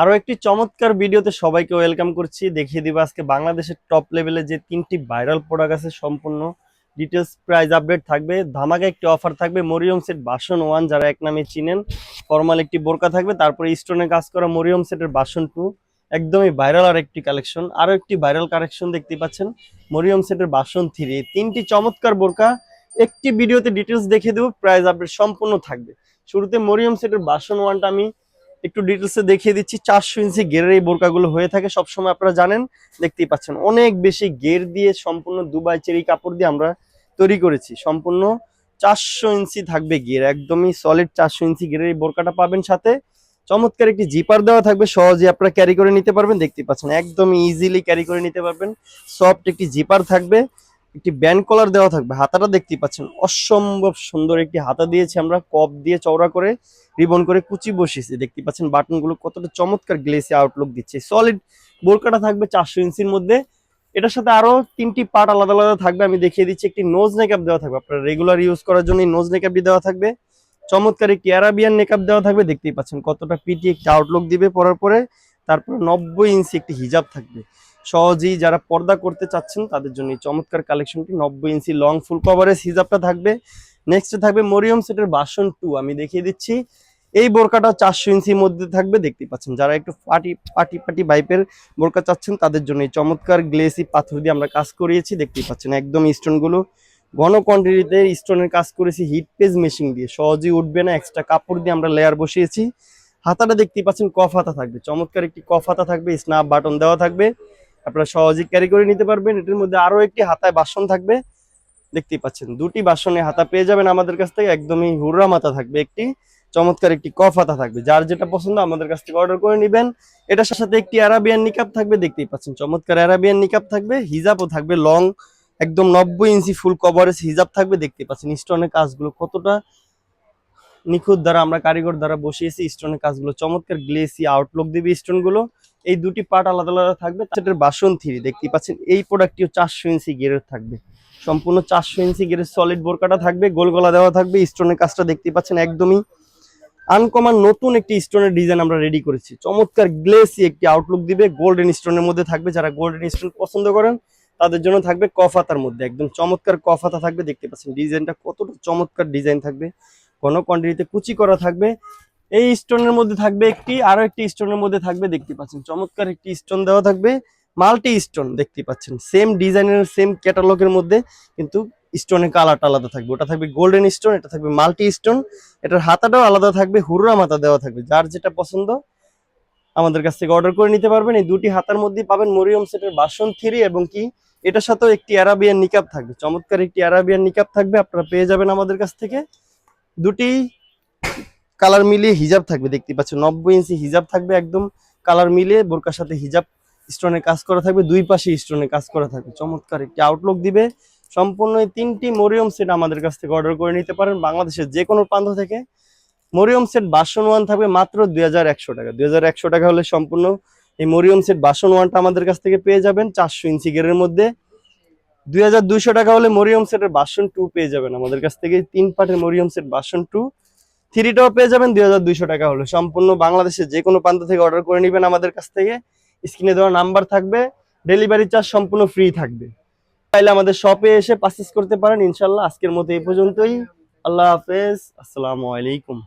আরও একটি চমৎকার ভিডিওতে সবাইকে ওয়েলকাম করছি। দেখিয়ে দিব আজকে বাংলাদেশের টপ লেভেলে যে তিনটি ভাইরাল প্রোডাক্ট আছে, সম্পূর্ণ ডিটেলস প্রাইস আপডেট থাকবে। ধামাকা একটি অফার থাকবে, মরিয়ম সেট বাসন ওয়ান যারা এক নামে চিনেন ফর্মাল একটি বোরকা থাকবে, তারপরে স্টোনে কাজ করা মরিয়ম সেটের বাসন টু একদমই ভাইরাল আর একটি কালেকশন আরও একটি ভাইরাল কালেকশন দেখতে পাচ্ছেন, মরিয়ম সেটের বাসন থ্রি তিনটি চমৎকার বোরকা, একটি ভিডিওতে ডিটেলস দেখে দেবো প্রাইস আপডেট সম্পূর্ণ থাকবে। শুরুতে মরিয়ম সেটের বাসন ওয়ানটা আমি একটু ডিটেলসে দেখিয়ে দিচ্ছি। চারশো ইঞ্চি গেরের এই বোরকাগুলো হয়ে থাকে, সবসময় আপনারা জানেন, দেখতেই পাচ্ছেন। অনেক বেশি গের দিয়ে সম্পূর্ণ দুবাই চেরি কাপড় দিয়ে আমরা তৈরি করেছি। সম্পূর্ণ চারশো ইঞ্চি থাকবে গের একদমই সলিড চারশো ইঞ্চি গেরের এই বোরকাটা পাবেন সাথে। চমৎকার একটি জিপার দেওয়া থাকবে সহজে আপনারা ক্যারি করে নিতে পারবেন। দেখতে পাচ্ছেন, একদমই ইজিলি ক্যারি করে নিতে পারবেন। সফট একটি জিপার থাকবে। একটি ব্যান্ড কলার দেওয়া থাকবে। হাতাটা দেখতেই পাচ্ছেন, অসম্ভব সুন্দর একটি হাতা দিয়েছি আমরা। কপ দিয়ে চওড়া করে, রিবন করে কুচি বসিয়েছি। দেখতে পাচ্ছেন বাটনগুলো কতটা চমৎকার গ্লেসি আউটলুক দিচ্ছে। সলিড বোরকাটা থাকবে চারশো ইঞ্চির মধ্যে। এটার সাথে আরও তিনটি পার্ট আলাদা আলাদা থাকবে। আমি দেখিয়ে দিচ্ছি, একটি নোজ নেকআপ দেওয়া থাকবে। আপনার রেগুলার ইউজ করার জন্য নোজ নেকআপটি দেওয়া থাকবে। চমৎকার একটি অ্যারাবিয়ান নেকআপ দেওয়া থাকবে। দেখতেই পাচ্ছেন কতটা পিটি একটি আউটলুক দিবে পরার পরে। তারপর নব্বই ইঞ্চি একটি হিজাব থাকবে। সহজেই যারা পর্দা করতে চাচ্ছেন, তাদের জন্য চমৎকার কালেকশনটি নব্বই ইঞ্চি লং ফুল কভারেজ হিজাবটা থাকবে। নেক্সট থাকবে মরিয়ম সেটের বাসন টু আমি দেখিয়ে দিচ্ছি। এই বোরকাটা চারশো ইঞ্চির মধ্যে থাকবে দেখতে পাচ্ছেন। যারা একটু পাটি পাটি পাটি বাইপের বোরকা চাচ্ছেন, তাদের জন্য চমৎকার গ্লেসি পাথর দিয়ে আমরা কাজ করিয়েছি, দেখতেই পাচ্ছেন। একদম স্টোনগুলো ঘন কোয়ান্টিটিতে স্টোনের কাজ করেছি হিট পেজ মেশিন দিয়ে। সহজেই উঠবে না এক্সট্রা কাপড় দিয়ে আমরা লেয়ার বসিয়েছি। হাতাটা দেখতেই পাচ্ছেন, কফ হাতা থাকবে। চমৎকার একটি কফ হাতা থাকবে স্ন্যাপ বাটন দেওয়া থাকবে। আপনারা সহজেই ক্যারি করে নিতে পারবেন। এটার মধ্যে আরও একটি হাতায় বাসন থাকবে। দেখতেই পাচ্ছেন, দুটি বাসনে হাতা পেয়ে যাবেন আমাদের কাছ থেকে। একদমই হুররা মাথা থাকবে একটি, চমৎকার একটি কফ হাতা থাকবে। যার যেটা পছন্দ আমাদের কাছ থেকে অর্ডার করে নেবেন। এটার সাথে একটি অ্যারাবিয়ান নিকাপ থাকবে, দেখতেই পাচ্ছেন, চমৎকার অ্যারাবিয়ান নিকাপ থাকবে। হিজাবও থাকবে লং একদম নব্বই ইঞ্চি ফুল কভারেজ হিজাব থাকবে দেখতে পাচ্ছেন স্টোনের কাজগুলো কতটা নিখুঁত দ্বারা আমরা কারিগর দ্বারা বসিয়েছি স্টোনের কাজগুলো চমৎকার গ্লেসি আউটলুক দিবে স্টোনগুলো। এই দুটি পার্ট আলাদা আলাদা থাকবে সেটার বাসন থ্রি দেখতে পাচ্ছেন, এই প্রোডাক্টটিও চারশো ইঞ্চি গেরের থাকবে। সম্পূর্ণ চারশো ইঞ্চি গেরের সলিড বোরকাটা থাকবে, গোল গলা দেওয়া থাকবে স্টোনের কাজটা দেখতে পাচ্ছেন একদমই। আনকমন নতুন একটি স্টোনের ডিজাইন আমরা রেডি করেছি। চমৎকার গ্লেসি একটি আউটলুক দিবে গোল্ডেন স্টোনের মধ্যে থাকবে, যারা গোল্ডেন স্টোন পছন্দ করেন, তাদের জন্য থাকবে কফাতার মধ্যে, একদম চমৎকার কফাতা থাকবে, দেখতে পাচ্ছেন ডিজাইনটা কতটা চমৎকার ডিজাইন থাকবে। ঘন কোয়ান্টিটিতে কুচি করা থাকবে। এই স্টোনের মধ্যে থাকবে একটি আরও একটি স্টোনের মধ্যে থাকবে, দেখতে পাচ্ছেন। চমৎকার একটি স্টোন দেওয়া থাকবে। মাল্টি স্টোন দেখতে পাচ্ছেন। সেম ডিজাইনের, সেম ক্যাটালগের মধ্যে কিন্তু স্টোনের কালারটা আলাদা থাকবে। ওটা থাকবে গোল্ডেন স্টোন, এটা থাকবে মাল্টি স্টোন। এটার হাতাটাও আলাদা থাকবে, হুররা মাথা দেওয়া থাকবে। যার যেটা পছন্দ, আমাদের কাছ থেকে অর্ডার করে নিতে পারবেন। এই দুটি হাতার মধ্যেই পাবেন মরিয়ম সেটের বাসন থ্রি এবং কি, এটার সাথেও একটি অ্যারাবিয়ান নিকাপ থাকবে। চমৎকার একটি অ্যারাবিয়ান নিকাপ থাকবে, আপনারা পেয়ে যাবেন আমাদের কাছ থেকে। দুটি কালার মিলিয়ে হিজাব থাকবে, দেখতে পাচ্ছেন। নব্বই ইঞ্চি হিজাব থাকবে একদম কালার মিলিয়ে, বোরকার সাথে হিজাব স্টোনের কাজ করা থাকবে, দুই পাশে স্টোনের কাজ করা থাকবে। চমৎকার একটি আউটলুক দিবে। সম্পূর্ণ তিনটি মরিয়ম সেট আমাদের কাছ থেকে অর্ডার করে নিতে পারেন বাংলাদেশের যে কোনো প্রান্ত থেকে। মরিয়ম সেট বাসন ওয়ান থাকবে মাত্র দুই হাজার একশো টাকা। দুই হাজার একশো টাকা হলে সম্পূর্ণ এই মরিয়ম সেট বাসন ওয়ানটা আমাদের কাছ থেকে পেয়ে যাবেন। চারশো ইঞ্চি গেরের মধ্যে। দুই হাজার দুইশো টাকা হলে মরিয়ম সেটের বাসন টু পেয়ে যাবেন। আমাদের কাছ থেকে তিন পার্টের মরিয়ম সেট বাসন টু থ্রিটাও পেয়ে যাবেন, দুই হাজার দুইশো টাকা হলে। সম্পূর্ণ বাংলাদেশের যে কোনো প্রান্ত থেকে অর্ডার করে নেবেন আমাদের কাছ থেকে। স্ক্রিনে দেওয়া নাম্বার থাকবে ডেলিভারি চার্জ সম্পূর্ণ ফ্রি থাকবে। চাইলে আমাদের শপে এসে পারচেস করতে পারেন, ইনশাল্লাহ। আজকের মতো এই পর্যন্তই। আল্লাহ হাফেজ। আসসালামু আলাইকুম।